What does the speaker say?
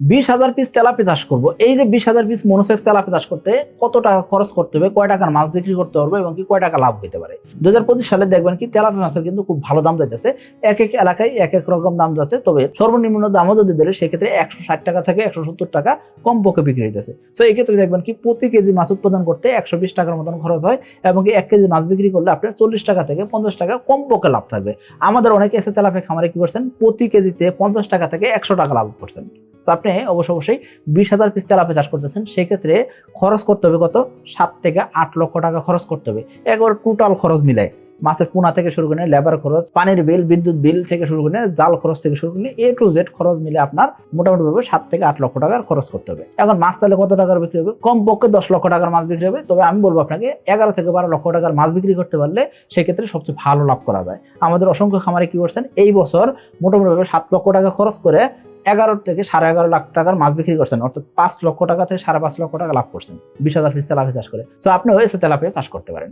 বিশ হাজার পিস তেলাপি চাষ করব। এই যে বিশ হাজার পিস মনোসেক্স তেলাপি চাষ করতে কত টাকা খরচ করতে হবে, কয় টাকার মাছ বিক্রি করতে পারব এবং কি কয় টাকা লাভ হতে পারে? দু হাজার পঁচিশ সালে দেখবেন কি তেলাপি মাছের কিন্তু খুব ভালো দাম যাইতেছে। এক এক এলাকায় এক এক রকম দাম যাচ্ছে। তবে সর্বনিম্ন দামও যদি ধরে সেক্ষেত্রে একশো ষাট টাকা থেকে একশো সত্তর টাকা কম পক্ষে বিক্রি হইতেছে। তো এই ক্ষেত্রে দেখবেন কি প্রতি কেজি মাছ উৎপাদন করতে একশো বিশ টাকার মতন খরচ হয় এবং কি এক কেজি মাছ বিক্রি করলে আপনার চল্লিশ টাকা থেকে পঞ্চাশ টাকা কম পক্ষে লাভ থাকবে। আমাদের অনেকে এসে তেলাপি খামারে কি করছেন? প্রতি কেজিতে পঞ্চাশ টাকা থেকে একশো টাকা লাভ করছেন। আপনি অবশ্য অবশ্যই বিশ হাজার পিস তেলাপি চাষ করতেছেন, সেক্ষেত্রে খরচ করতে হবে কত? সাত থেকে আট লক্ষ টাকা খরচ করতে হবে। একবার টোটাল খরচ মিলায়। মাছের পোনা থেকে শুরু করে লেবার খরচ, পানির বিল বিদ্যুৎ বিল থেকে শুরু করে জাল খরচ থেকে শুরু করে এ টু জেড খরচ মিলে আপনার মোটামুটি ভাবে সাত থেকে আট লক্ষ টাকার খরচ করতে হবে। এখন মাছ তাহলে কত টাকার বিক্রি হবে? কম পক্ষে দশ লক্ষ টাকার মাছ বিক্রি হবে। তবে আমি বলব আপনাকে, এগারো থেকে বারো লক্ষ টাকার মাছ বিক্রি করতে পারলে সেক্ষেত্রে সবচেয়ে ভালো লাভ করা যায়। আমাদের অসংখ্য খামারে কি করছেন? এই বছর মোটামুটিভাবে সাত লক্ষ টাকা খরচ করে এগারো থেকে সাড়ে এগারো লাখ টাকার মাছ বিক্রি করছেন, অর্থাৎ পাঁচ লক্ষ টাকা থেকে সাড়ে পাঁচ লক্ষ টাকা লাভ করছেন, বিশ হাজার পিস তেলাপিয়া চাষ করে। তো আপনিও এসে তেলাপিয়া চাষ করতে পারেন।